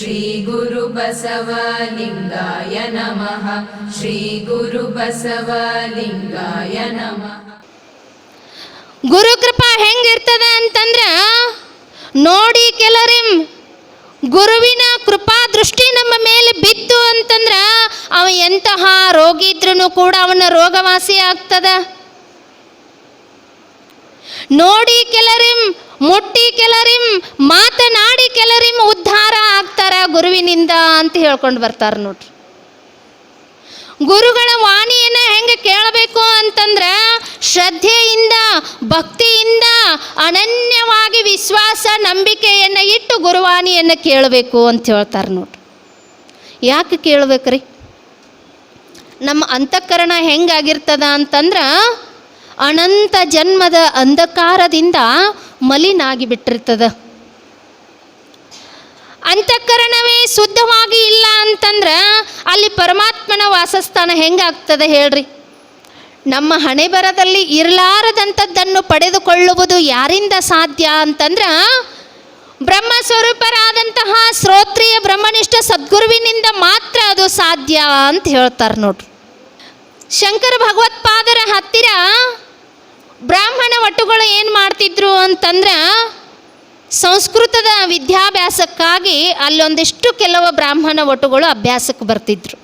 श्रीगुरुबसवलिङ्गाय नमः श्रीगुरुबसवलिङ्गाय नमः ಗುರುಕೃಪಾ ಹೆಂಗಿರ್ತದ ಅಂತಂದ್ರ ನೋಡಿ ಕೆಲರಿಂ ಗುರುವಿನ ಕೃಪಾ ದೃಷ್ಟಿ ನಮ್ಮ ಮೇಲೆ ಬಿತ್ತು ಅಂತಂದ್ರ ಅವ ಎಂತಹ ರೋಗಿ ಇದ್ರೂ ಕೂಡ ಅವನ ರೋಗವಾಸಿ ಆಗ್ತದ ನೋಡಿ ಕೆಲರಿಂ ಮುಟ್ಟಿ ಕೆಲರಿಂ, ಮಾತನಾಡಿ ಕೆಲರಿಂ ಉದ್ಧಾರ ಆಗ್ತಾರ ಗುರುವಿನಿಂದ ಅಂತ ಹೇಳ್ಕೊಂಡು ಬರ್ತಾರೆ ನೋಡ್ರಿ. ಗುರುಗಳ ವಾಣಿಯನ್ನ ಹೆಂಗೆ ಕೇಳಬೇಕು ಅಂತಂದ್ರೆ ಶ್ರದ್ಧೆಯಿಂದ, ಭಕ್ತಿಯಿಂದ, ಅನನ್ಯವಾಗಿ ವಿಶ್ವಾಸ, ನಂಬಿಕೆಯನ್ನ ಇಟ್ಟು ಗುರುವಾಣಿಯನ್ನು ಕೇಳಬೇಕು ಅಂತ ಹೇಳ್ತಾರೆ ನೋಡ್ರಿ. ಯಾಕೆ ಕೇಳ್ಬೇಕ್ರಿ? ನಮ್ಮ ಅಂತಃಕರಣ ಹೆಂಗಾಗಿರ್ತದ ಅಂತಂದ್ರೆ ಅನಂತ ಜನ್ಮದ ಅಂಧಕಾರದಿಂದ ಮಲಿನಾಗಿ ಬಿಟ್ಟಿರ್ತದ ಅಂತಃಕರಣವೇ ಶುದ್ಧವಾಗಿ ಇಲ್ಲ ಅಂತಂದ್ರೆ ಅಲ್ಲಿ ಪರಮಾತ್ಮನ ವಾಸಸ್ಥಾನ ಹೆಂಗಾಗ್ತದೆ ಹೇಳ್ರಿ. ನಮ್ಮ ಹಣೆ ಬರದಲ್ಲಿ ಇರಲಾರದಂಥದ್ದನ್ನು ಪಡೆದುಕೊಳ್ಳುವುದು ಯಾರಿಂದ ಸಾಧ್ಯ ಅಂತಂದ್ರೆ ಬ್ರಹ್ಮ ಸ್ವರೂಪರಾದಂತಹ ಶ್ರೋತ್ರಿಯ ಬ್ರಹ್ಮನಿಷ್ಠ ಸದ್ಗುರುವಿನಿಂದ ಮಾತ್ರ ಅದು ಸಾಧ್ಯ ಅಂತ ಹೇಳ್ತಾರೆ ನೋಡ್ರಿ. ಶಂಕರ ಭಗವತ್ಪಾದರ ಹತ್ತಿರ ಬ್ರಾಹ್ಮಣ ಒಟ್ಟುಗಳು ಏನು ಮಾಡ್ತಿದ್ರು ಅಂತಂದ್ರೆ ಸಂಸ್ಕೃತದ ವಿದ್ಯಾಭ್ಯಾಸಕ್ಕಾಗಿ ಅಲ್ಲೊಂದಿಷ್ಟು ಕೆಲವು ಬ್ರಾಹ್ಮಣ ಒಟ್ಟುಗಳು ಅಭ್ಯಾಸಕ್ಕೆ ಬರ್ತಿದ್ರು.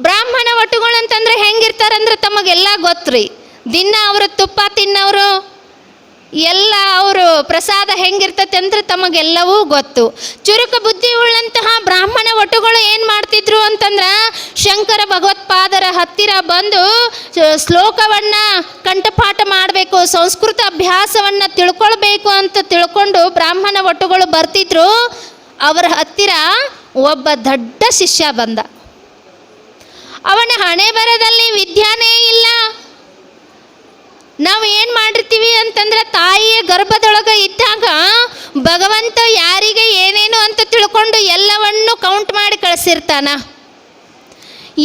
ಬ್ರಾಹ್ಮಣ ಒಟ್ಟುಗಳು ಅಂತಂದ್ರೆ ಹೆಂಗಿರ್ತಾರಂದ್ರೆ ತಮಗೆಲ್ಲ ಗೊತ್ತು ರೀ ದಿನ ಅವರು ತುಪ್ಪ ತಿನ್ನೋರು ಎಲ್ಲ ಅವರು ಪ್ರಸಾದ ಹೆಂಗಿರ್ತತೆ ಅಂದ್ರೆ ತಮಗೆಲ್ಲವೂ ಗೊತ್ತು. ಚುರುಕ ಬುದ್ಧಿ ಉಳ್ಳಂತಹ ಬ್ರಾಹ್ಮಣ ಒಟುಗಳು ಏನು ಮಾಡ್ತಿದ್ರು ಅಂತಂದ್ರೆ ಶಂಕರ ಭಗವತ್ಪಾದರ ಹತ್ತಿರ ಬಂದು ಶ್ಲೋಕವನ್ನ ಕಂಠಪಾಠ ಮಾಡಬೇಕು, ಸಂಸ್ಕೃತ ಅಭ್ಯಾಸವನ್ನ ತಿಳ್ಕೊಳ್ಬೇಕು ಅಂತ ತಿಳ್ಕೊಂಡು ಬ್ರಾಹ್ಮಣ ಒಟುಗಳು ಬರ್ತಿದ್ರು. ಅವರ ಹತ್ತಿರ ಒಬ್ಬ ದೊಡ್ಡ ಶಿಷ್ಯ ಬಂದ. ಅವನ ಹಣೆ ಬರದಲ್ಲಿ ವಿದ್ಯಾನೇ ಇಲ್ಲ. ನಾವು ಏನು ಮಾಡಿರ್ತೀವಿ ಅಂತಂದ್ರೆ ತಾಯಿಯ ಗರ್ಭದೊಳಗೆ ಇದ್ದಾಗ ಭಗವಂತ ಯಾರಿಗೆ ಏನೇನು ಅಂತ ತಿಳ್ಕೊಂಡು ಎಲ್ಲವನ್ನು ಕೌಂಟ್ ಮಾಡಿ ಕಳಿಸಿರ್ತಾನ.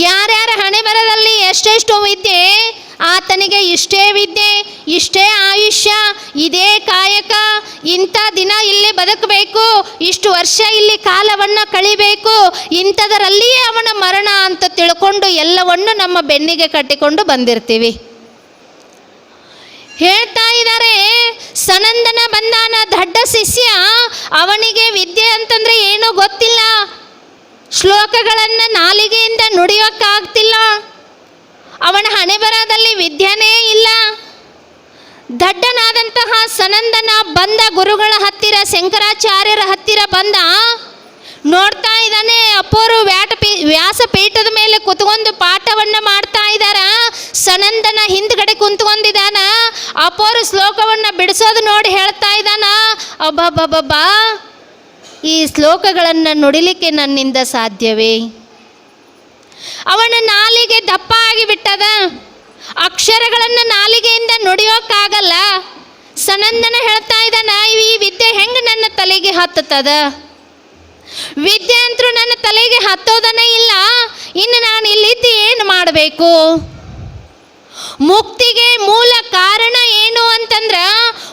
ಯಾರ್ಯಾರ ಹಣೆ ಬರದಲ್ಲಿ ಎಷ್ಟೆಷ್ಟು ವಿದ್ಯೆ, ಆತನಿಗೆ ಇಷ್ಟೇ ವಿದ್ಯೆ, ಇಷ್ಟೇ ಆಯುಷ್ಯ, ಇದೇ ಕಾಯಕ, ಇಂಥ ದಿನ ಇಲ್ಲಿ ಬದುಕಬೇಕು, ಇಷ್ಟು ವರ್ಷ ಇಲ್ಲಿ ಕಾಲವನ್ನು ಕಳಿಬೇಕು, ಇಂಥದರಲ್ಲಿಯೇ ಅವನ ಮರಣ ಅಂತ ತಿಳ್ಕೊಂಡು ಎಲ್ಲವನ್ನು ನಮ್ಮ ಬೆನ್ನಿಗೆ ಕಟ್ಟಿಕೊಂಡು ಬಂದಿರ್ತೀವಿ. ಹೇಳ್ತಾ ಇದ್ದಾರೆ. ಸನಂದನ ಬಂದಾನ ದಡ್ಡ ಶಿಷ್ಯ, ಅವನಿಗೆ ವಿದ್ಯೆ ಅಂತಂದ್ರೆ ಏನೂ ಗೊತ್ತಿಲ್ಲ. ಶ್ಲೋಕಗಳನ್ನು ನಾಲಿಗೆಯಿಂದ ನುಡಿಯೋಕ್ಕಾಗ್ತಿಲ್ಲ. ಅವನ ಹಣೆ ಬರದಲ್ಲಿ ವಿದ್ಯೆನೇ ಇಲ್ಲ. ದಡ್ಡನಾದಂತಹ ಸನಂದನ ಬಂದ ಗುರುಗಳ ಹತ್ತಿರ, ಶಂಕರಾಚಾರ್ಯರ ಹತ್ತಿರ ಬಂದ, ನೋಡ್ತಾ ಇದ್ದಾನೆ. ಅಪ್ಪೋರು ವ್ಯಾಟ ಪೀ, ವ್ಯಾಸಪೀಠದ ಮೇಲೆ ಕುತ್ಕೊಂಡು ಪಾಠವನ್ನು ಮಾಡ್ತಾ ಇದ್ದಾರ. ಸನಂದನ ಹಿಂದ್ಗಡೆ ಕುಂತ್ಕೊಂಡಿದ್ದಾನ ಅಪ್ಪೋರು ಶ್ಲೋಕವನ್ನ ಬಿಡಿಸೋದು ನೋಡಿ ಹೇಳ್ತಾ ಇದ್ದಾನ. ಅಬ್ಬಬ್ಬಬ್ಬಬ್ಬಾ. ಈ ಶ್ಲೋಕಗಳನ್ನು ನುಡಿಲಿಕ್ಕೆ ನನ್ನಿಂದ ಸಾಧ್ಯವೇ? ಅವನ ನಾಲಿಗೆ ದಪ್ಪ ಆಗಿಬಿಟ್ಟದ. ಅಕ್ಷರಗಳನ್ನು ನಾಲಿಗೆಯಿಂದ ನುಡಿಯೋಕ್ಕಾಗಲ್ಲ ಸನಂದನ ಹೇಳ್ತಾ ಇದ್ದಾನ, ಈ ವಿದ್ಯೆ ಹೆಂಗೆ ನನ್ನ ತಲೆಗೆ ಹತ್ತುತ್ತದ? ವಿದ್ಯೆ ಅಂತರೂ ನನ್ನ ತಲೆಗೆ ಹತ್ತೋದನೇ ಇಲ್ಲ. ಇನ್ನು ನಾನು ಇಲ್ಲಿದ್ದು ಏನು ಮಾಡಬೇಕು? ಮುಕ್ತಿಗೆ ಮೂಲ ಕಾರಣ ಏನು ಅಂತಂದ್ರೆ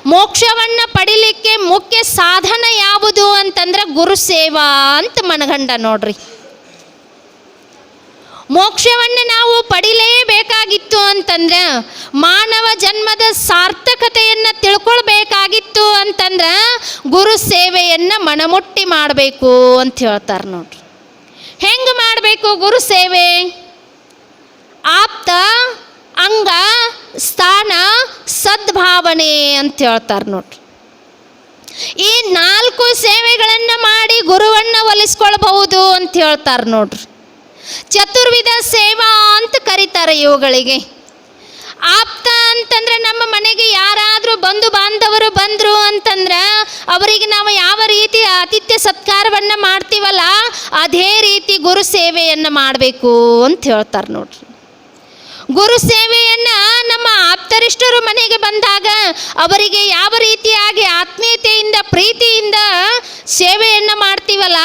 ಮೋಕ್ಷವನ್ನ ಪಡಿಲಿಕ್ಕೆ ಮುಖ್ಯ ಸಾಧನ ಯಾವುದು ಅಂತಂದ್ರ ಗುರು ಸೇವಾ ಅಂತ ಮನಗಂಡ ನೋಡ್ರಿ. ಮೋಕ್ಷವನ್ನು ನಾವು ಪಡಿಲೇಬೇಕಾಗಿತ್ತು ಅಂತಂದ್ರೆ ಮಾನವ ಜನ್ಮದ ಸಾರ್ಥಕತೆಯನ್ನು ತಿಳ್ಕೊಳ್ಬೇಕಾಗಿತ್ತು ಅಂತಂದ್ರೆ ಗುರು ಸೇವೆಯನ್ನು ಮನಮುಟ್ಟಿ ಮಾಡಬೇಕು ಅಂತ ಹೇಳ್ತಾರೆ ನೋಡ್ರಿ. ಹೆಂಗೆ ಮಾಡಬೇಕು ಗುರು ಸೇವೆ ಆಪ್ತ ಅಂಗ, ಸ್ಥಾನ, ಸದ್ಭಾವನೆ ಅಂತ ಹೇಳ್ತಾರೆ ನೋಡ್ರಿ. ಈ ನಾಲ್ಕು ಸೇವೆಗಳನ್ನು ಮಾಡಿ ಗುರುವನ್ನು ಒಲಿಸ್ಕೊಳ್ಬಹುದು ಅಂತ ಹೇಳ್ತಾರೆ ನೋಡ್ರಿ. ಚತುರ್ವಿಧ ಸೇವಾ ಅಂತ ಕರೀತಾರೆ ಇವುಗಳಿಗೆ. ಆಪ್ತ ಅಂತಂದ್ರೆ ನಮ್ಮ ಮನೆಗೆ ಯಾರಾದರೂ ಬಂಧು ಬಾಂಧವರು ಬಂದರು ಅಂತಂದ್ರೆ ಅವರಿಗೆ ನಾವು ಯಾವ ರೀತಿ ಆತಿಥ್ಯ ಸತ್ಕಾರವನ್ನು ಮಾಡ್ತೀವಲ್ಲ, ಅದೇ ರೀತಿ ಗುರು ಸೇವೆಯನ್ನು ಮಾಡಬೇಕು ಅಂತ ಹೇಳ್ತಾರೆ ನೋಡ್ರಿ. ಗುರು ಸೇವೆಯನ್ನ ನಮ್ಮ ಆಪ್ತರಿಷ್ಟರು ಮನೆಗೆ ಬಂದಾಗ ಅವರಿಗೆ ಯಾವ ರೀತಿಯಾಗಿ ಆತ್ಮೀಯತೆಯಿಂದ, ಪ್ರೀತಿಯಿಂದ ಸೇವೆಯನ್ನು ಮಾಡ್ತೀವಲ್ಲ,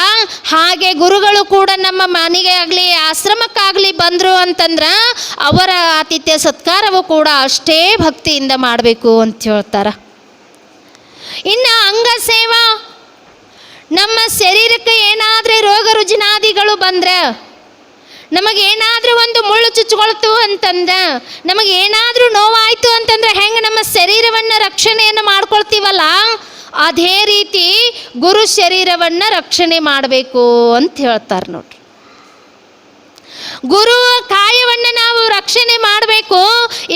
ಹಾಗೆ ಗುರುಗಳು ಕೂಡ ನಮ್ಮ ಮನೆಗೆ ಆಗಲಿ, ಆಶ್ರಮಕ್ಕಾಗಲಿ ಬಂದರು ಅಂತಂದ್ರೆ ಅವರ ಆತಿಥ್ಯ ಸತ್ಕಾರವು ಕೂಡ ಅಷ್ಟೇ ಭಕ್ತಿಯಿಂದ ಮಾಡಬೇಕು ಅಂತ ಹೇಳ್ತಾರೆ. ಇನ್ನು ಅಂಗ ಸೇವಾ, ನಮ್ಮ ಶರೀರಕ್ಕೆ ಏನಾದ್ರೆ ರೋಗ ರುಜಿನಾದಿಗಳು ಬಂದ್ರೆ ನಮಗೇನಾದ್ರೂ ಒಂದು ಮುಳ್ಳು ಚುಚ್ಕೊಳ್ತು ಅಂತಂದ ನಮಗೆ ಏನಾದರೂ ನೋವಾಯಿತು ಅಂತಂದ್ರೆ ಹೆಂಗೆ ನಮ್ಮ ಶರೀರವನ್ನು ರಕ್ಷಣೆಯನ್ನು ಮಾಡ್ಕೊಳ್ತೀವಲ್ಲ? ಅದೇ ರೀತಿ ಗುರು ಶರೀರವನ್ನು ರಕ್ಷಣೆ ಮಾಡಬೇಕು ಅಂತ ಹೇಳ್ತಾರೆ ನೋಡ್ರಿ. ಗುರು ಕಾಯವನ್ನು ನಾವು ರಕ್ಷಣೆ ಮಾಡಬೇಕು,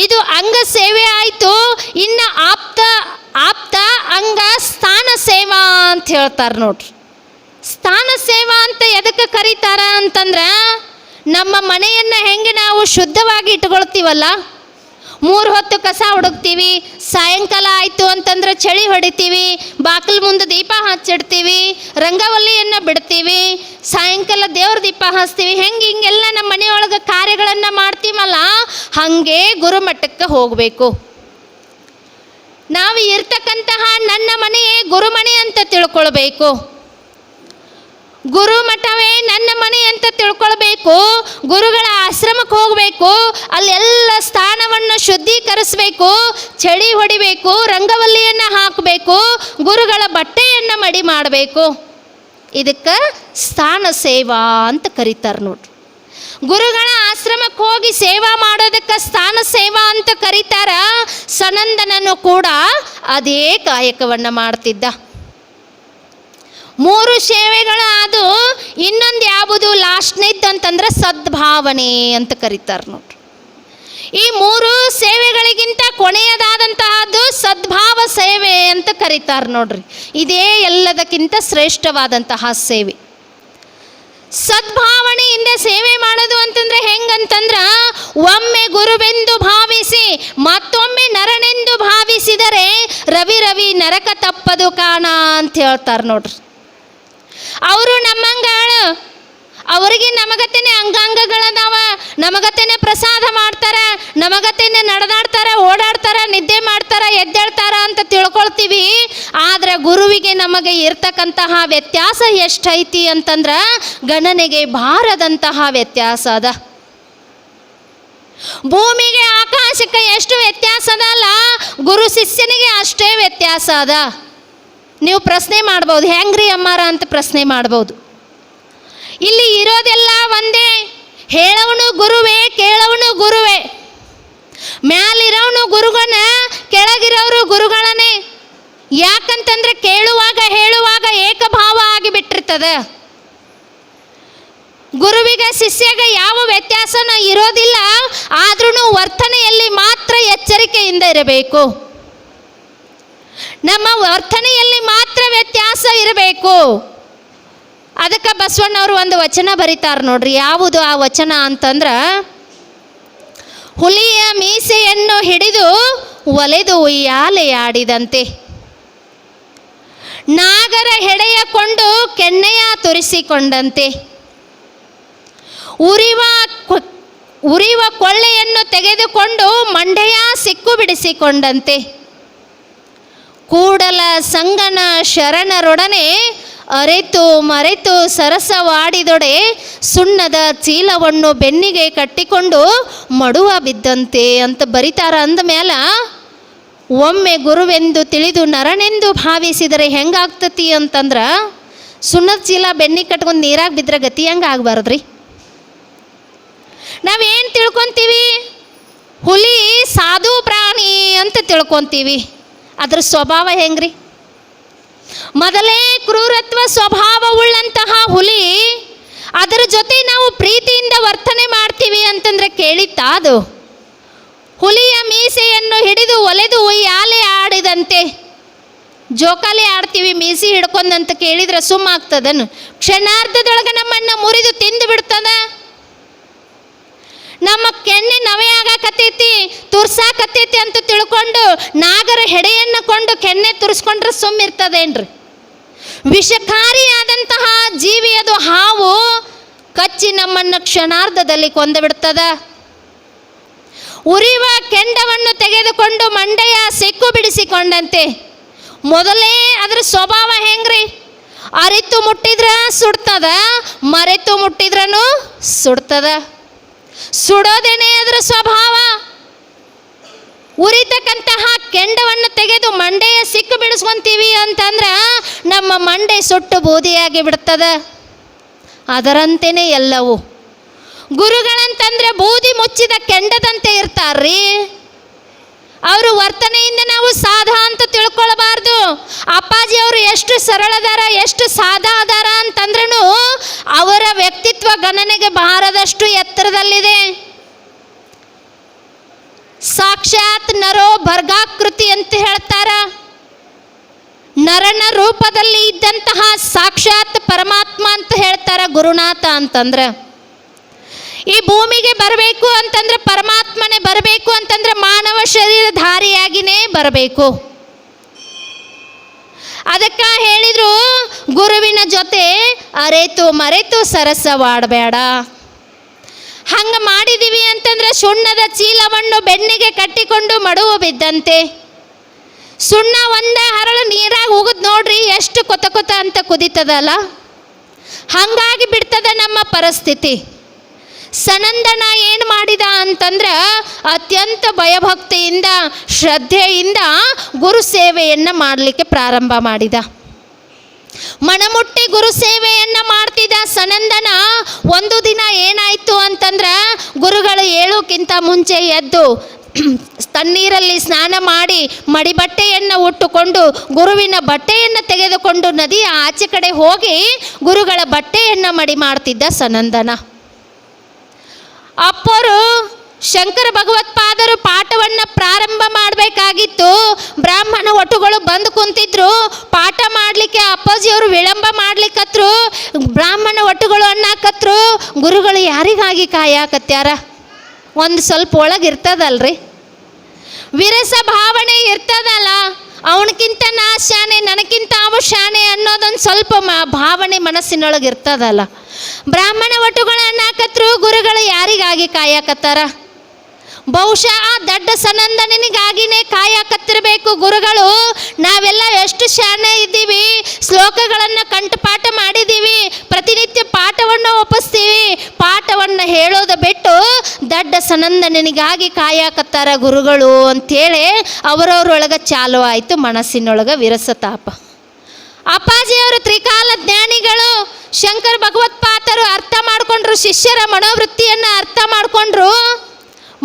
ಇದು ಅಂಗ ಸೇವೆ ಆಯಿತು, ಇನ್ನು ಆಪ್ತ ಆಪ್ತ ಅಂಗ ಸ್ಥಾನ ಸೇವಾ ಅಂತ ಹೇಳ್ತಾರೆ ನೋಡ್ರಿ. ಸ್ಥಾನ ಸೇವಾ ಅಂತ ಎದಕ್ಕೆ ಕರೀತಾರ ಅಂತಂದ್ರೆ ನಮ್ಮ ಮನೆಯನ್ನು ಹೆಂಗೆ ನಾವು ಶುದ್ಧವಾಗಿ ಇಟ್ಕೊಳ್ತೀವಲ್ಲ? ಮೂರು ಹೊತ್ತು ಕಸ ಹುಡುಕ್ತೀವಿ, ಸಾಯಂಕಾಲ ಆಯಿತು ಅಂತಂದ್ರೆ ಚಳಿ ಹೊಡಿತೀವಿ ಬಾಗಿಲು ಮುಂದೆ ದೀಪ ಹಚ್ಚಿಡ್ತೀವಿ, ರಂಗವಲ್ಲಿಯನ್ನು ಬಿಡ್ತೀವಿ, ಸಾಯಂಕಾಲ ದೇವ್ರ ದೀಪ ಹಚ್ತೀವಿ, ಹೆಂಗೆ ಹಿಂಗೆಲ್ಲ ನಮ್ಮ ಮನೆಯೊಳಗೆ ಕಾರ್ಯಗಳನ್ನು ಮಾಡ್ತೀವಲ್ಲ, ಹಾಗೆ ಗುರುಮಠಕ್ಕೆ ಹೋಗಬೇಕು. ನಾವು ಇರ್ತಕ್ಕಂತಹ ನನ್ನ ಮನೆಯೇ ಗುರುಮನೆ ಅಂತ ತಿಳ್ಕೊಳ್ಬೇಕು. ಗುರು ಮಠವೇ ನನ್ನ ಮನೆ ಅಂತ ತಿಳ್ಕೊಳ್ಬೇಕು. ಗುರುಗಳ ಆಶ್ರಮಕ್ಕೆ ಹೋಗಬೇಕು. ಅಲ್ಲೆಲ್ಲ ಸ್ಥಾನವನ್ನು ಶುದ್ಧೀಕರಿಸಬೇಕು. ಚಳಿ ಹೊಡಿಬೇಕು, ರಂಗವಲ್ಲಿಯನ್ನು ಹಾಕಬೇಕು, ಗುರುಗಳ ಬಟ್ಟೆಯನ್ನು ಮಡಿ ಮಾಡಬೇಕು. ಇದಕ್ಕೆ ಸ್ಥಾನ ಸೇವಾ ಅಂತ ಕರೀತಾರೆ ನೋಡ್ರಿ. ಗುರುಗಳ ಆಶ್ರಮಕ್ಕೆ ಹೋಗಿ ಸೇವಾ ಮಾಡೋದಕ್ಕೆ ಸ್ಥಾನ ಸೇವಾ ಅಂತ ಕರೀತಾರ. ಸನಂದನನು ಕೂಡ ಅದೇ ಕಾಯಕವನ್ನು ಮಾಡ್ತಿದ್ದ. ಮೂರು ಸೇವೆಗಳ ಅದು ಇನ್ನೊಂದು ಯಾವುದು? ಲಾಸ್ಟ್ನೇದ್ದು ಅಂತಂದ್ರೆ ಸದ್ಭಾವನೆ ಅಂತ ಕರೀತಾರೆ ನೋಡ್ರಿ. ಈ ಮೂರು ಸೇವೆಗಳಿಗಿಂತ ಕೊನೆಯದಾದಂತಹದ್ದು ಸದ್ಭಾವ ಸೇವೆ ಅಂತ ಕರೀತಾರೆ ನೋಡ್ರಿ. ಇದೇ ಎಲ್ಲದಕ್ಕಿಂತ ಶ್ರೇಷ್ಠವಾದಂತಹ ಸೇವೆ. ಸದ್ಭಾವನೆಯಿಂದ ಸೇವೆ ಮಾಡೋದು ಅಂತಂದ್ರೆ ಹೆಂಗಂತಂದ್ರ, ಒಮ್ಮೆ ಗುರುವೆಂದು ಭಾವಿಸಿ, ಮತ್ತೊಮ್ಮೆ ನರನೆಂದು ಭಾವಿಸಿದರೆ ರವಿ ರವಿ ನರಕ ತಪ್ಪದು ಕಾಣ ಅಂತ ಹೇಳ್ತಾರೆ ನೋಡ್ರಿ. ಅವರು ನಮ್ಮಂಗಾಳು. ಅವರಿಗೆ ನಮಗತ್ತೇನೆ ಅಂಗಾಂಗಗಳದಾವ. ನಮಗತ್ತೇನೆ ಪ್ರಸಾದ ಮಾಡ್ತಾರೆ. ನಮಗತ್ತೇನೆ ನಡೆದಾಡ್ತಾರ, ಓಡಾಡ್ತಾರ, ನಿದ್ದೆ ಮಾಡ್ತಾರ, ಎದ್ದೇಳ್ತಾರ ಅಂತ ತಿಳ್ಕೊಳ್ತೀವಿ. ಆದ್ರೆ ಗುರುವಿಗೆ ನಮಗೆ ಇರ್ತಕ್ಕಂತಹ ವ್ಯತ್ಯಾಸ ಎಷ್ಟೈತಿ ಅಂತಂದ್ರ ಗಣನೆಗೆ ಬಾರದಂತಹ ವ್ಯತ್ಯಾಸ ಅದ. ಭೂಮಿಗೆ ಆಕಾಶಕ್ಕೆ ಎಷ್ಟು ವ್ಯತ್ಯಾಸ ಅದಲ್ಲ ಗುರು ಶಿಷ್ಯನಿಗೆ ಅಷ್ಟೇ ವ್ಯತ್ಯಾಸ ಅದ. ನೀವು ಪ್ರಶ್ನೆ ಮಾಡ್ಬೋದು, ಹೆಂಗ್ರಿ ಅಮ್ಮಾರ ಅಂತ ಪ್ರಶ್ನೆ ಮಾಡ್ಬೋದು. ಇಲ್ಲಿ ಇರೋದೆಲ್ಲ ಒಂದೇ, ಹೇಳವನು ಗುರುವೇ, ಕೇಳವನು ಗುರುವೇ. ಮ್ಯಾಲಿರೋನು ಗುರುಗನ, ಕೆಳಗಿರೋರು ಗುರುಗಳನ್ನೇ. ಯಾಕಂತಂದ್ರೆ ಕೇಳುವಾಗ ಹೇಳುವಾಗ ಏಕಭಾವ ಆಗಿಬಿಟ್ಟಿರ್ತದೆ. ಗುರುವಿಗೆ ಶಿಷ್ಯಗೆ ಯಾವ ವ್ಯತ್ಯಾಸನ ಇರೋದಿಲ್ಲ ಆದ್ರೂ ವರ್ತನೆಯಲ್ಲಿ ಮಾತ್ರ ಎಚ್ಚರಿಕೆಯಿಂದ ಇರಬೇಕು. ನಮ್ಮ ವರ್ತನೆಯಲ್ಲಿ ಮಾತ್ರ ವ್ಯತ್ಯಾಸ ಇರಬೇಕು. ಅದಕ್ಕೆ ಬಸವಣ್ಣವರು ಒಂದು ವಚನ ಬರೀತಾರೆ ನೋಡ್ರಿ. ಯಾವುದು ಆ ವಚನ ಅಂತಂದ್ರೆ, ಹುಲಿಯ ಮೀಸೆಯನ್ನು ಹಿಡಿದು ಒಲೆದು ಉಯ್ಯಾಲೆಯಾಡಿದಂತೆ. ನಾಗರ ಹೆಡೆಯ ಕೊಂಡು ಕೆನ್ನೆಯ ತುರಿಸಿಕೊಂಡಂತೆ. ಉರಿವ ಉರಿವ ಕೊಳ್ಳೆಯನ್ನು ತೆಗೆದುಕೊಂಡು ಮಂಡೆಯ ಸಿಕ್ಕು ಬಿಡಿಸಿಕೊಂಡಂತೆ. ಕೂಡಲ ಸಂಗನ ಶರಣರೊಡನೆ ಅರೆತು ಮರೆತು ಸರಸವಾಡಿದೊಡೆ ಸುಣ್ಣದ ಚೀಲವನ್ನು ಬೆನ್ನಿಗೆ ಕಟ್ಟಿಕೊಂಡು ಮಡುವ ಬಿದ್ದಂತೆ ಅಂತ ಬರಿತಾರ ಅಂದಮೇಲ ಒಮ್ಮೆ ಗುರುವೆಂದು ತಿಳಿದು ನರನೆಂದು ಭಾವಿಸಿದರೆ ಹೆಂಗಾಗ್ತತಿ ಅಂತಂದ್ರೆ ಸುಣ್ಣದ ಚೀಲ ಬೆನ್ನಿಗೆ ಕಟ್ಕೊಂಡು ನೀರಾಗಿ ಬಿದ್ದರೆ ಗತಿ ಹೆಂಗೆ ನಾವು ನಾವೇನು ತಿಳ್ಕೊತೀವಿ? ಹುಲಿ, ಸಾಧು, ಪ್ರಾಣಿ ಅಂತ ತಿಳ್ಕೊತೀವಿ. ಅದ್ರ ಸ್ವಭಾವ ಹೆಂಗ್ರಿ? ಮೊದಲೇ ಕ್ರೂರತ್ವ ಸ್ವಭಾವವುಳ್ಳಂತಹ ಹುಲಿ, ಅದರ ಜೊತೆ ನಾವು ಪ್ರೀತಿಯಿಂದ ವರ್ತನೆ ಮಾಡ್ತೀವಿ ಅಂತಂದ್ರೆ ಕೇಳಿತ್ತಾ ಅದು? ಹುಲಿಯ ಮೀಸೆಯನ್ನು ಹಿಡಿದು ಒಲೆದು ಉಯ್ಯಾಲೆ ಆಡಿದಂತೆ ಜೋಕಾಲಿ ಆಡ್ತೀವಿ, ಮೀಸಿ ಹಿಡ್ಕೊಂಡಂತ ಕೇಳಿದ್ರೆ ಸುಮ್ಮ ಆಗ್ತದನು ಕ್ಷಣಾರ್ಧದೊಳಗೆ ನಮ್ಮಣ್ಣ ಮುರಿದು ತಿಂದು ಬಿಡ್ತದ? ನಮ್ಮ ಕೆನ್ನೆ ನವೆ ಆಗಾಕತ್ತೈತಿ, ತುರ್ಸಾಕತ್ತೈತಿ ಅಂತ ತಿಳ್ಕೊಂಡು ನಾಗರ ಹೆಡೆಯನ್ನು ಕೊಂಡು ಕೆನ್ನೆ ತುರ್ಸ್ಕೊಂಡ್ರೆ ಸುಮ್ಮಿರ್ತದೇನ್ರಿ ವಿಷಕಾರಿಯಾದಂತಹ ಜೀವಿ ಅದು ಹಾವು ಕಚ್ಚಿ ನಮ್ಮನ್ನು ಕ್ಷಣಾರ್ಧದಲ್ಲಿ ಕೊಂದು ಬಿಡ್ತದ? ಉರಿವ ಕೆಂಡವನ್ನು ತೆಗೆದುಕೊಂಡು ಮಂಡೆಯ ಸಿಕ್ಕು ಬಿಡಿಸಿಕೊಂಡಂತೆ, ಮೊದಲೇ ಅದರ ಸ್ವಭಾವ ಹೆಂಗ್ರಿ? ಅರಿತು ಮುಟ್ಟಿದ್ರ ಸುಡ್ತದ, ಮರೆತು ಮುಟ್ಟಿದ್ರನು ಸುಡ್ತದ? ಸುಡೋದೇನೆ ಅದರ ಸ್ವಭಾವ? ಉರಿತಕ್ಕಂತಹ ಕೆಂಡವನ್ನು ತೆಗೆದು ಮಂಡೆಯ ಸಿಕ್ಕು ಬಿಡಿಸ್ಕೊಂತೀವಿ ಅಂತಂದ್ರೆ ನಮ್ಮ ಮಂಡೆ ಸುಟ್ಟು ಬೂದಿಯಾಗಿ ಬಿಡ್ತದೆ. ಅದರಂತೆಯೇ ಎಲ್ಲವೂ. ಗುರುಗಳಂತಂದ್ರೆ ಬೂದಿ ಮುಚ್ಚಿದ ಕೆಂಡದಂತೆ ಇರ್ತಾರ್ರಿ. ಅವರು ವರ್ತನೆಯಿಂದ ನಾವು ಸಾಧ ಅಂತ ತಿಳ್ಕೊಳ್ಬಾರ್ದು. ಅಪ್ಪಾಜಿ ಅವರು ಎಷ್ಟು ಸರಳದಾರ, ಎಷ್ಟು ಸಾಧಾ ಅದಾರ ಅಂತಂದ್ರೂ ಅವರ ವ್ಯಕ್ತಿತ್ವ ಗಣನೆಗೆ ಬಾರದಷ್ಟು ಎತ್ತರದಲ್ಲಿದೆ. ಸಾಕ್ಷಾತ್ ನರೋ ಭರ್ಗಾಕೃತಿ ಅಂತ ಹೇಳ್ತಾರ. ನರನ ರೂಪದಲ್ಲಿ ಇದ್ದಂತಹ ಸಾಕ್ಷಾತ್ ಪರಮಾತ್ಮ ಅಂತ ಹೇಳ್ತಾರ ಗುರುನಾಥ ಅಂತಂದ್ರೆ. ಈ ಭೂಮಿಗೆ ಬರಬೇಕು ಅಂತಂದ್ರೆ ಪರಮಾತ್ಮನೇ ಬರಬೇಕು ಅಂತಂದ್ರೆ ಮಾನವ ಶರೀರಧಾರಿಯಾಗಿನೇ ಬರಬೇಕು. ಅದಕ್ಕ ಹೇಳಿದ್ರು, ಗುರುವಿನ ಜೊತೆ ಅರೆತು ಮರೆತು ಸರಸವಾಡಬೇಡ. ಹಂಗ ಮಾಡಿದೀವಿ ಅಂತಂದ್ರೆ ಸುಣ್ಣದ ಚೀಲವನ್ನು ಬೆನ್ನಿಗೆ ಕಟ್ಟಿಕೊಂಡು ಮಡುವು ಬಿದ್ದಂತೆ. ಸುಣ್ಣ ಒಂದೇ ಹರಳು ನೀರಾಗಿ ಹೋಗುದ್ ನೋಡ್ರಿ, ಎಷ್ಟು ಕೊತ ಕೊತ ಅಂತ ಕುದೀತದಲ್ಲ. ಹಂಗಾಗಿ ಬಿಡ್ತದೆ ನಮ್ಮ ಪರಿಸ್ಥಿತಿ. ಸನಂದನ ಏನು ಮಾಡಿದ ಅಂತಂದ್ರೆ ಅತ್ಯಂತ ಭಯಭಕ್ತಿಯಿಂದ, ಶ್ರದ್ಧೆಯಿಂದ ಗುರು ಸೇವೆಯನ್ನು ಮಾಡಲಿಕ್ಕೆ ಪ್ರಾರಂಭ ಮಾಡಿದ. ಮಣಮುಟ್ಟಿ ಗುರು ಸೇವೆಯನ್ನು ಮಾಡ್ತಿದ್ದ ಸನಂದನ ಒಂದು ದಿನ ಏನಾಯ್ತು ಅಂತಂದ್ರೆ ಗುರುಗಳು ಏಳೋಕ್ಕಿಂತ ಮುಂಚೆ ಎದ್ದು ತಣ್ಣೀರಲ್ಲಿ ಸ್ನಾನ ಮಾಡಿ ಮಡಿಬಟ್ಟೆಯನ್ನು ಉಟ್ಟುಕೊಂಡು ಗುರುವಿನ ಬಟ್ಟೆಯನ್ನು ತೆಗೆದುಕೊಂಡು ನದಿಯ ಆಚೆ ಕಡೆ ಹೋಗಿ ಗುರುಗಳ ಬಟ್ಟೆಯನ್ನು ಮಡಿ ಮಾಡ್ತಿದ್ದ ಸನಂದನ. ಅಪ್ಪರು ಶಂಕರ ಭಗವತ್ಪಾದರು ಪಾಠವನ್ನು ಪ್ರಾರಂಭ ಮಾಡಬೇಕಾಗಿತ್ತು. ಬ್ರಾಹ್ಮಣ ಒಟ್ಟುಗಳು ಬಂದು ಕುಂತಿದ್ರು. ಪಾಠ ಮಾಡಲಿಕ್ಕೆ ಅಪ್ಪಾಜಿಯವರು ವಿಳಂಬ ಮಾಡ್ಲಿಕ್ಕತ್ರು ಬ್ರಾಹ್ಮಣ ಒಟ್ಟುಗಳು ಅನ್ನಾಕತ್ರು. ಗುರುಗಳು ಯಾರಿಗಾಗಿ ಕಾಯಾಕತ್ಯಾರ? ಒಂದು ಸ್ವಲ್ಪ ಒಳಗೆ ಇರ್ತದಲ್ರಿ. ವಿರಸ ಭಾವನೆ ಇರ್ತದಲ್ಲ ಅವನಕ್ಕಿಂತ ನಾ ಶಾನೆ ನನಗಿಂತ ಅವ ಶಾನೆ ಅನ್ನೋದೊಂದು ಸ್ವಲ್ಪ ಭಾವನೆ ಮನಸ್ಸಿನೊಳಗೆ ಇರ್ತದಲ್ಲ. ಬ್ರಾಹ್ಮಣ ಒಟ್ಟುಗಳು ಗುರುಗಳು ಯಾರಿಗಾಗಿ ಕಾಯಕತ್ತಾರ? ಬಹುಶಃ ದಡ್ಡ ಸನಂದನಿಗಾಗಿನೇ ಕಾಯಕತ್ತಿರಬೇಕು ಗುರುಗಳು. ನಾವೆಲ್ಲ ಎಷ್ಟು ಶಾಣೆ ಇದ್ದೀವಿ, ಶ್ಲೋಕಗಳನ್ನು ಕಂಠಪಾಠ ಮಾಡಿದ್ದೀವಿ, ಪ್ರತಿನಿತ್ಯ ಪಾಠವನ್ನು ಒಪ್ಪಿಸ್ತೀವಿ. ಪಾಠವನ್ನು ಹೇಳೋದು ಬಿಟ್ಟು ದಡ್ಡ ಸನಂದನಿಗಾಗಿ ಕಾಯಕತ್ತಾರ ಗುರುಗಳು ಅಂಥೇಳಿ ಅವರವ್ರೊಳಗೆ ಚಾಲು ಆಯಿತು, ಮನಸ್ಸಿನೊಳಗೆ ವಿರಸತಾಪ. ಅಪ್ಪಾಜಿಯವರು ತ್ರಿಕಾಲ ಜ್ಞಾನಿಗಳು, ಶಂಕರ ಭಗವತ್ಪಾತರು ಅರ್ಥ ಮಾಡಿಕೊಂಡ್ರು, ಶಿಷ್ಯರ ಮನೋವೃತ್ತಿಯನ್ನು ಅರ್ಥ ಮಾಡಿಕೊಂಡ್ರು.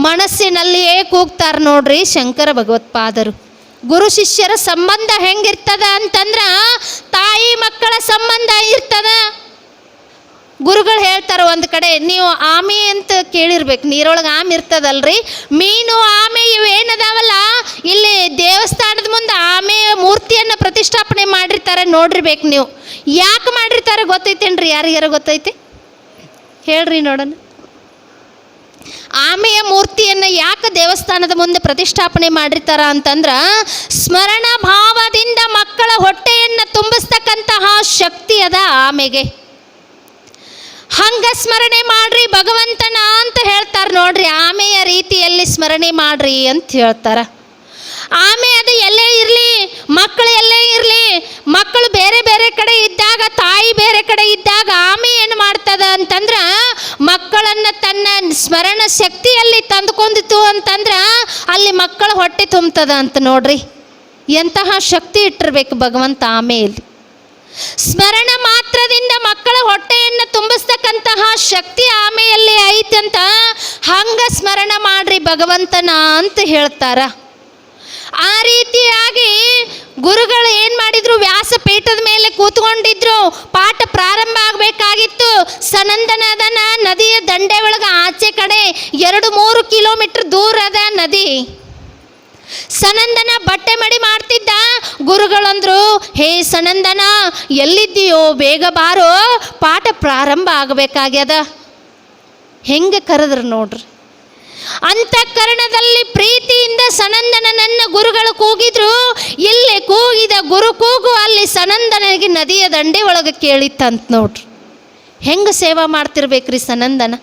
ಮನಸ್ಸಿನಲ್ಲಿಯೇ ಕೂಗ್ತಾರೆ ನೋಡ್ರಿ ಶಂಕರ ಭಗವತ್ಪಾದರು ಗುರು ಶಿಷ್ಯರ ಸಂಬಂಧ ಹೆಂಗಿರ್ತದ ಅಂತಂದ್ರ ತಾಯಿ ಮಕ್ಕಳ ಸಂಬಂಧ ಇರ್ತದ. ಗುರುಗಳು ಹೇಳ್ತಾರೆ ಒಂದು ಕಡೆ, ನೀವು ಆಮೆ ಅಂತ ಕೇಳಿರ್ಬೇಕು. ನೀರೊಳಗೆ ಆಮೆ ಇರ್ತದಲ್ರಿ? ಮೀನು ಆಮೆ ಇವೇನದಾವಲ್ಲ ಇಲ್ಲಿ ದೇವಸ್ಥಾನದ ಮುಂದೆ ಆಮೆ ಮೂರ್ತಿಯನ್ನು ಪ್ರತಿಷ್ಠಾಪನೆ ಮಾಡಿರ್ತಾರೆ ನೋಡಿರ್ಬೇಕು ನೀವು. ಯಾಕೆ ಮಾಡಿರ್ತಾರೆ ಗೊತ್ತೈತೇನ್ರಿ? ಯಾರಿಗಾರ ಗೊತ್ತೈತಿ? ಹೇಳ್ರಿ ನೋಡೋಣ. ಆಮೆಯ ಮೂರ್ತಿಯನ್ನು ಯಾಕೆ ದೇವಸ್ಥಾನದ ಮುಂದೆ ಪ್ರತಿಷ್ಠಾಪನೆ ಮಾಡಿರ್ತಾರ ಅಂತಂದ್ರ ಸ್ಮರಣ ಭಾವದಿಂದ ಮಕ್ಕಳ ಹೊಟ್ಟೆಯನ್ನು ತುಂಬಿಸ್ತಕ್ಕಂತಹ ಶಕ್ತಿ ಅದ ಆಮೆಗೆ. ಹಂಗ ಸ್ಮರಣೆ ಮಾಡ್ರಿ, ಭಗವಂತನ ಅಂತ ಹೇಳ್ತಾರೆ ನೋಡ್ರಿ. ಆಮೆಯ ರೀತಿಯಲ್ಲಿ ಸ್ಮರಣೆ ಮಾಡ್ರಿ ಅಂತ ಹೇಳ್ತಾರ. ಆಮೆ ಅದು ಎಲ್ಲೇ ಇರಲಿ ಮಕ್ಕಳು ಎಲ್ಲೇ ಇರಲಿ ಮಕ್ಕಳು ಬೇರೆ ಬೇರೆ ಕಡೆ ಇದ್ದಾಗ, ತಾಯಿ ಬೇರೆ ಕಡೆ ಇದ್ದಾಗ ಆಮೆ ಏನು ಮಾಡ್ತದ ಅಂತಂದ್ರೆ, ಮಕ್ಕಳನ್ನು ತನ್ನ ಸ್ಮರಣ ಶಕ್ತಿಯಲ್ಲಿ ತಂದುಕೊಂಡಿತು ಅಂತಂದ್ರೆ ಅಲ್ಲಿ ಮಕ್ಕಳು ಹೊಟ್ಟೆ ತುಂಬ್ತದ ಅಂತ ನೋಡ್ರಿ. ಎಂತಹ ಶಕ್ತಿ ಇಟ್ಟಿರ್ಬೇಕು ಭಗವಂತ ಆಮೆಯಲ್ಲಿ. ಸ್ಮರಣ ಮಾತ್ರದಿಂದ ಮಕ್ಕಳ ಹೊಟ್ಟೆಯನ್ನು ತುಂಬಿಸ್ತಕ್ಕಂತಹ ಶಕ್ತಿ ಆಮೆಯಲ್ಲಿ ಐತಂತ ಹಂಗ ಸ್ಮರಣ ಮಾಡ್ರಿ ಭಗವಂತನ ಅಂತ ಹೇಳ್ತಾರ. ಆ ರೀತಿಯಾಗಿ ಗುರುಗಳು ಏನು ಮಾಡಿದ್ರು ವ್ಯಾಸ ಪೀಠದ ಮೇಲೆ ಕೂತ್ಕೊಂಡಿದ್ರು, ಪಾಠ ಪ್ರಾರಂಭ ಆಗಬೇಕಾಗಿತ್ತು. ಸನಂದನದನ ನದಿಯ ದಂಡೆ ಒಳಗೆ ಆಚೆ ಕಡೆ ಎರಡು ಮೂರು ಕಿಲೋಮೀಟರ್ ದೂರದ ನದಿ. ಸನಂದನ ಬಟ್ಟೆ ಮಡಿ ಮಾಡ್ತಿದ್ದ? ಗುರುಗಳಂದ್ರು, ಹೇ ಸನಂದನ, ಎಲ್ಲಿದ್ದೀಯೋ? ಬೇಗ ಬಾರೋ. ಪಾಠ ಪ್ರಾರಂಭ ಆಗಬೇಕಾಗ್ಯದ. ಹೆಂಗೆ ಕರೆದ್ರು ನೋಡ್ರಿ. ಅಂತಃಕರಣದಲ್ಲಿ ಪ್ರೀತಿಯಿಂದ ಸನಂದನನನ್ನ ಗುರುಗಳು ಕೂಗಿದ್ರು. ಇಲ್ಲಿ ಕೂಗಿದ ಗುರು ಕೂಗು, ಅಲ್ಲಿ ಸನಂದನಿಗೆ ನದಿಯ ದಂಡೆ ಒಳಗೆ ಕೇಳಿತ್ತಂತ ನೋಡ್ರಿ. ಹೆಂಗೆ ಸೇವಾ ಮಾಡ್ತಿರ್ಬೇಕ್ರಿ ಸನಂದನ?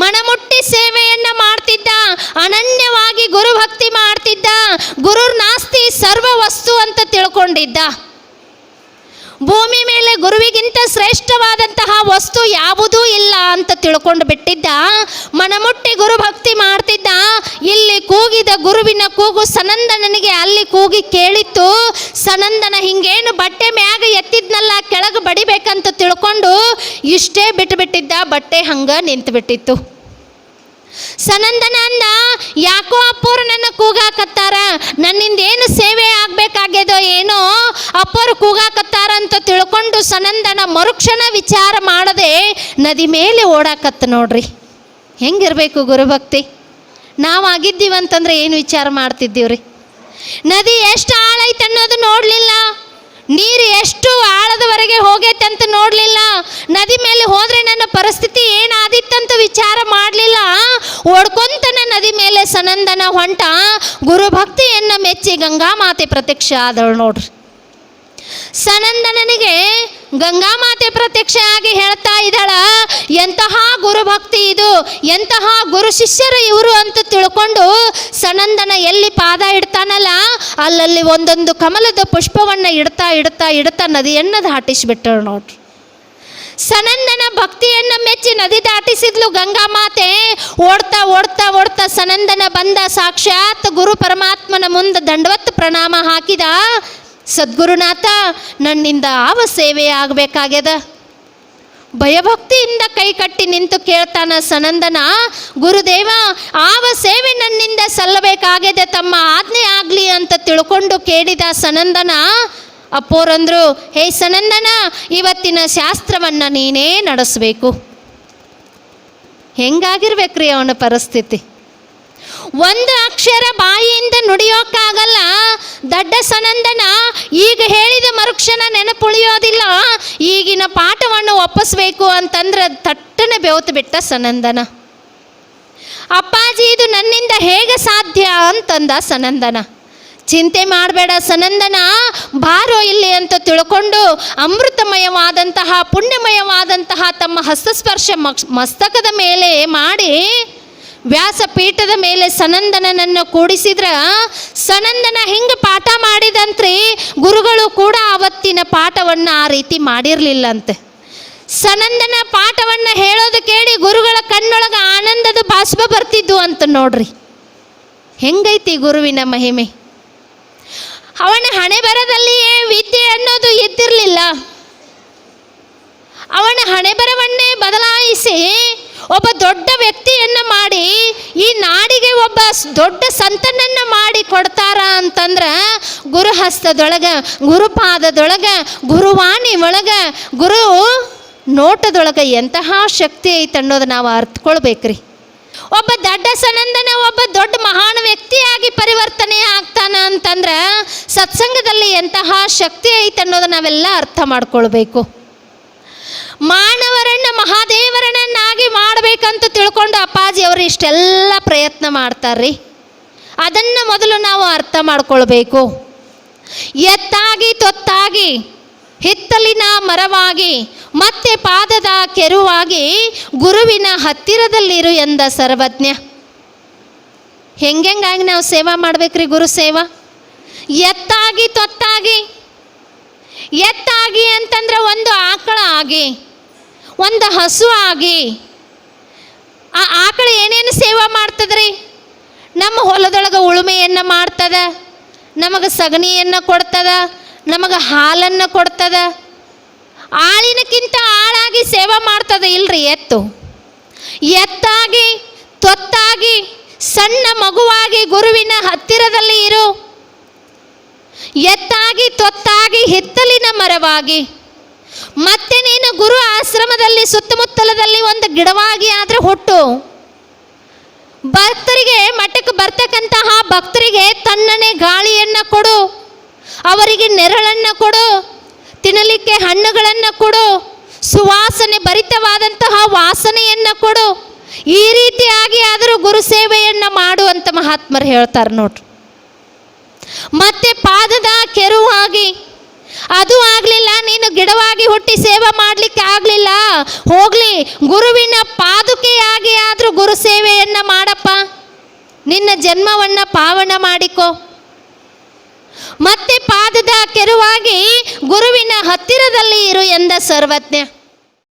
ಮನಮುಟ್ಟಿ ಸೇವೆಯನ್ನ ಮಾಡ್ತಿದ್ದ, ಅನನ್ಯವಾಗಿ ಗುರುಭಕ್ತಿ ಮಾಡ್ತಿದ್ದ, ಗುರುರ್ ನಾಸ್ತಿ ಸರ್ವ ವಸ್ತು ಅಂತ ತಿಳ್ಕೊಂಡಿದ್ದ. ಭೂಮಿ ಮೇಲೆ ಗುರುವಿಗಿಂತ ಶ್ರೇಷ್ಠವಾದಂತಹ ವಸ್ತು ಯಾವುದೂ ಇಲ್ಲ ಅಂತ ತಿಳ್ಕೊ ತಿಳ್ಕೊಂಡು ಬಿಟ್ಟಿದ್ದ ಮನಮುಟ್ಟಿ ಗುರು ಭಕ್ತಿ ಮಾಡ್ತಿದ್ದ, ಇಲ್ಲಿ ಕೂಗಿದ ಗುರುವಿನ ಕೂಗು ಸನಂದನನಿಗೆ ಅಲ್ಲಿ ಕೂಗಿ ಕೇಳಿತ್ತು, ಸನಂದನ ಹಿಂಗೇನು ಬಟ್ಟೆ ಮ್ಯಾಗ ಎತ್ತಿದ್ನಲ್ಲ ಕೆಳಗೆ ಬಡಿಬೇಕಂತ ತಿಳ್ಕೊಂಡು ಇಷ್ಟೇ ಬಿಟ್ಟುಬಿಟ್ಟಿದ್ದ ಬಟ್ಟೆ ಹಂಗ ನಿಂತು ಬಿಟ್ಟಿತ್ತು ಸನಂದನ ಅಂದ ಯಾಕೋ ಅಪ್ಪೋರು ನನ್ನ ಕೂಗಾಕತ್ತಾರ? ನನ್ನಿಂದ ಏನು ಸೇವೆ ಆಗ್ಬೇಕಾಗ್ಯದೋ ಏನೋ ಅಪ್ಪೋರು ಕೂಗಾಕತ್ತಾರ ಅಂತ ತಿಳ್ಕೊಂಡು ಸನಂದನ ಮರುಕ್ಷಣ ವಿಚಾರ ಮಾಡದೆ ನದಿ ಮೇಲೆ ಓಡಾಕತ್ತ ನೋಡ್ರಿ. ಹೆಂಗಿರ್ಬೇಕು ಗುರುಭಕ್ತಿ? ನಾವು ಆಗಿದ್ದೀವಂತಂದ್ರೆ ಏನು ವಿಚಾರ ಮಾಡ್ತಿದ್ದೀವ್ರಿ? ನದಿ ಎಷ್ಟು ಆಳೈತೆ ಅನ್ನೋದು ನೋಡಲಿಲ್ಲ. ಆಳದವರೆಗೆ ಹೋಗೈತೆ ಅಂತ ನೋಡಲಿಲ್ಲ. ನದಿ ಮೇಲೆ ಹೋದರೆ ನನ್ನ ಪರಿಸ್ಥಿತಿ ಏನಾದಿತ್ತಂತ ವಿಚಾರ ಮಾಡಲಿಲ್ಲ. ಓಡ್ಕೊಂತನ ನದಿ ಮೇಲೆ ಸನಂದನ ಹೊಂಟ. ಗುರುಭಕ್ತಿಯನ್ನು ಮೆಚ್ಚಿ ಗಂಗಾ ಮಾತೆ ಪ್ರತ್ಯಕ್ಷ ಆದಳು ನೋಡ್ರಿ. ಸನಂದನನಿಗೆ ಗಂಗಾಮಾತೆ ಪ್ರತ್ಯಕ್ಷ ಆಗಿ ಹೇಳ್ತಾ ಇದ್ದಾಳ, ಎಂತಹ ಗುರುಭಕ್ತಿ ಇದು, ಎಂತಹ ಗುರು ಶಿಷ್ಯರು ಇವರು ಅಂತ ತಿಳ್ಕೊಂಡು ಸನಂದನ ಎಲ್ಲಿ ಪಾದ ಇಡ್ತಾನಲ್ಲ, ಅಲ್ಲಲ್ಲಿ ಒಂದೊಂದು ಕಮಲದ ಪುಷ್ಪವನ್ನು ಇಡ್ತಾ ಇಡ್ತಾ ಇಡ್ತಾ ನದಿಯನ್ನು ದಾಟಿಸ್ಬಿಟ್ಟರು ನೋಡ್ರಿ. ಸನಂದನ ಭಕ್ತಿಯನ್ನು ಮೆಚ್ಚಿ ನದಿ ದಾಟಿಸಿದ್ಲು ಗಂಗಾಮಾತೆ ಓಡ್ತಾ ಓಡ್ತಾ ಓಡ್ತಾ ಸನಂದನ ಬಂದ ಸಾಕ್ಷಾತ್ ಗುರು ಪರಮಾತ್ಮನ ಮುಂದೆ ದಂಡವತ್ ಪ್ರಣಾಮ ಹಾಕಿದ. ಸದ್ಗುರುನಾಥ, ನನ್ನಿಂದ ಆವ ಸೇವೆ ಆಗಬೇಕಾಗ್ಯದ? ಭಯಭಕ್ತಿಯಿಂದ ಕೈ ಕಟ್ಟಿ ನಿಂತು ಕೇಳ್ತಾನ ಸನಂದನ, ಗುರುದೇವ ಆವ ಸೇವೆ ನನ್ನಿಂದ ಸಲ್ಲಬೇಕಾಗಿದೆ ತಮ್ಮ ಆಜ್ಞೆ ಆಗಲಿ ಅಂತ ತಿಳ್ಕೊಂಡು ಕೇಳಿದ ಸನಂದನ, ಅಪ್ಪೋರಂದ್ರು, ಹೇ ಸನಂದನ, ಇವತ್ತಿನ ಶಾಸ್ತ್ರವನ್ನು ನೀನೇ ನಡೆಸಬೇಕು. ಹೆಂಗಾಗಿರ್ಬೇಕ್ರಿ ಅವನ ಪರಿಸ್ಥಿತಿ? ಒಂದು ಅಕ್ಷರ ಬಾಯಿಯಿಂದ ನುಡಿಯೋಕ್ಕಾಗಲ್ಲ. ದಡ್ಡ ಸನಂದನ ಈಗ ಹೇಳಿದ ಮರುಕ್ಷಣ ನೆನಪುಳಿಯೋದಿಲ್ಲ. ಈಗಿನ ಪಾಠವನ್ನು ಒಪ್ಪಿಸ್ಬೇಕು ಅಂತಂದ್ರೆ ತಟ್ಟನೆ ಬೆವತು ಬಿಟ್ಟ ಸನಂದನ. ಅಪ್ಪಾಜಿ, ಇದು ನನ್ನಿಂದ ಹೇಗೆ ಸಾಧ್ಯ ಅಂತಂದ ಸನಂದನ. ಚಿಂತೆ ಮಾಡಬೇಡ ಸನಂದನ, ಬಾರೋ ಇಲ್ಲಿ ಅಂತ ತಿಳ್ಕೊಂಡು ಅಮೃತಮಯವಾದಂತಹ, ಪುಣ್ಯಮಯವಾದಂತಹ ತಮ್ಮ ಹಸ್ತಸ್ಪರ್ಶ ಮಸ್ತಕದ ಮೇಲೆ ಮಾಡಿ ವ್ಯಾಸಪೀಠದ ಮೇಲೆ ಸನಂದನನನ್ನು ಕೂಡಿಸಿದ್ರ, ಸನಂದನ ಹಿಂಗೆ ಪಾಠ ಮಾಡಿದಂತ್ರಿ ಗುರುಗಳು ಕೂಡ ಅವತ್ತಿನ ಪಾಠವನ್ನು ಆ ರೀತಿ ಮಾಡಿರಲಿಲ್ಲಂತೆ. ಸನಂದನ ಪಾಠವನ್ನು ಹೇಳೋದು ಕೇಳಿ ಗುರುಗಳ ಕಣ್ಣೊಳಗೆ ಆನಂದದ ಬಾಷ್ಪ ಬರ್ತಿದ್ದು ಅಂತ ನೋಡ್ರಿ. ಹೆಂಗೈತಿ ಗುರುವಿನ ಮಹಿಮೆ? ಅವನ ಹಣೆ ಬರದಲ್ಲಿಯೇ ವಿದ್ಯೆ ಅನ್ನೋದು ಎದ್ದಿರಲಿಲ್ಲ ಅವನ ಹಣೆಬರವನ್ನೇ ಬದಲಾಯಿಸಿ ಒಬ್ಬ ದೊಡ್ಡ ವ್ಯಕ್ತಿಯನ್ನು ಮಾಡಿ ಈ ನಾಡಿಗೆ ಒಬ್ಬ ದೊಡ್ಡ ಸಂತನನ್ನ ಮಾಡಿ ಕೊಡ್ತಾರ ಅಂತಂದ್ರ ಗುರುಹಸ್ತದೊಳಗೆ, ಗುರುಪಾದದೊಳಗೆ, ಗುರುವಾಣಿ ಒಳಗ, ಗುರು ನೋಟದೊಳಗೆ ಎಂತಹ ಶಕ್ತಿ ಐತೆ ಅನ್ನೋದು ನಾವು ಅರ್ಥಕೊಳ್ಬೇಕ್ರಿ ಒಬ್ಬ ದಡ್ಡ ಸನಂದನ, ಒಬ್ಬ ದೊಡ್ಡ ಮಹಾನ್ ವ್ಯಕ್ತಿಯಾಗಿ ಪರಿವರ್ತನೆ ಆಗ್ತಾನ ಅಂತಂದ್ರೆ ಸತ್ಸಂಗದಲ್ಲಿ ಎಂತಹ ಶಕ್ತಿ ಐತೆ ಅನ್ನೋದು ನಾವೆಲ್ಲ ಅರ್ಥ ಮಾಡ್ಕೊಳ್ಬೇಕು. ಮಾನವರನ್ನ ಮಹಾದೇವರನ್ನಾಗಿ ಮಾಡಬೇಕಂತ ತಿಳ್ಕೊಂಡು ಅಪ್ಪಾಜಿ ಅವರು ಇಷ್ಟೆಲ್ಲ ಪ್ರಯತ್ನ ಮಾಡ್ತಾರ್ರಿ. ಅದನ್ನು ಮೊದಲು ನಾವು ಅರ್ಥ ಮಾಡ್ಕೊಳ್ಬೇಕು. ಎತ್ತಾಗಿ, ತೊತ್ತಾಗಿ, ಹಿತ್ತಲಿನ ಮರವಾಗಿ, ಮತ್ತೆ ಪಾದದ ಕೆರುವಾಗಿ, ಗುರುವಿನ ಹತ್ತಿರದಲ್ಲಿರು ಎಂದ ಸರ್ವಜ್ಞ. ಹೆಂಗೆಂಗಾಗಿ ನಾವು ಸೇವಾ ಮಾಡ್ಬೇಕ್ರಿ ಗುರು ಸೇವಾ? ಎತ್ತಾಗಿ, ತೊತ್ತಾಗಿ, ಎತ್ತಾಗಿ ಅಂತಂದ್ರೆ ಒಂದು ಆಕಳ ಆಗಿ. ಒಂದು ಹಸು ಆಗಿ, ಆ ಆಕಳ ಏನೇನು ಸೇವಾ ಮಾಡ್ತದ್ರಿ? ನಮ್ಮ ಹೊಲದೊಳಗೆ ಉಳುಮೆಯನ್ನು ಮಾಡ್ತದ, ನಮಗೆ ಸಗಣಿಯನ್ನು ಕೊಡ್ತದ, ನಮಗೆ ಹಾಲನ್ನು ಕೊಡ್ತದ. ಆಳಿನಕ್ಕಿಂತ ಆಳಾಗಿ ಸೇವಾ ಮಾಡ್ತದ ಇಲ್ರಿ ಎತ್ತು. ಎತ್ತಾಗಿ, ತೊತ್ತಾಗಿ, ಸಣ್ಣ ಮಗುವಾಗಿ ಗುರುವಿನ ಹತ್ತಿರದಲ್ಲಿ ಇರು. ಎತ್ತಾಗಿ, ತೊತ್ತಾಗಿ ಹಿತ್ತಲಿನ ಮರವಾಗಿ. ಮತ್ತೆ ನೀನು ಗುರು ಆಶ್ರಮದಲ್ಲಿ ಸುತ್ತಮುತ್ತಲದಲ್ಲಿ ಒಂದು ಗಿಡವಾಗಿ ಆದ್ರೆ ಹುಟ್ಟು. ಭಕ್ತರಿಗೆ ಮಠಕ್ಕೆ ಬರ್ತಕ್ಕಂತಹ ಭಕ್ತರಿಗೆ ತನ್ನನೆ ಗಾಳಿಯನ್ನು ಕೊಡು. ಅವರಿಗೆ ನೆರಳನ್ನು ಕೊಡು. ತಿನ್ನಲಿಕ್ಕೆ ಹಣ್ಣುಗಳನ್ನು ಕೊಡು. ಸುವಾಸನೆ ಭರಿತವಾದಂತಹ ವಾಸನೆಯನ್ನು ಕೊಡು. ಈ ರೀತಿಯಾಗಿ ಆದರೂ ಗುರು ಸೇವೆಯನ್ನು ಮಾಡು ಅಂತ ಮಹಾತ್ಮರು ಹೇಳ್ತಾರೆ ನೋಡ್ರಿ. ಮತ್ತೆ ಪಾದದ ಕೆರುವಾಗಿ ಅದು ಆಗಲಿಲ್ಲ, ನೀನು ಗಿಡವಾಗಿ ಹುಟ್ಟಿ ಸೇವೆ ಮಾಡಲಿಕ್ಕೆ ಆಗಲಿಲ್ಲ. ಹೋಗ್ಲಿ, ಗುರುವಿನ ಪಾದುಕೆಯಾಗಿ ಆದರೂ ಗುರು ಸೇವೆಯನ್ನು ಮಾಡಪ್ಪ. ನಿನ್ನ ಜನ್ಮವನ್ನು ಪಾವನ ಮಾಡಿಕೊ. ಮತ್ತೆ ಪಾದದ ಕೆರುವಾಗಿ ಗುರುವಿನ ಹತ್ತಿರದಲ್ಲಿ ಇರು ಎಂದ ಸರ್ವಜ್ಞ.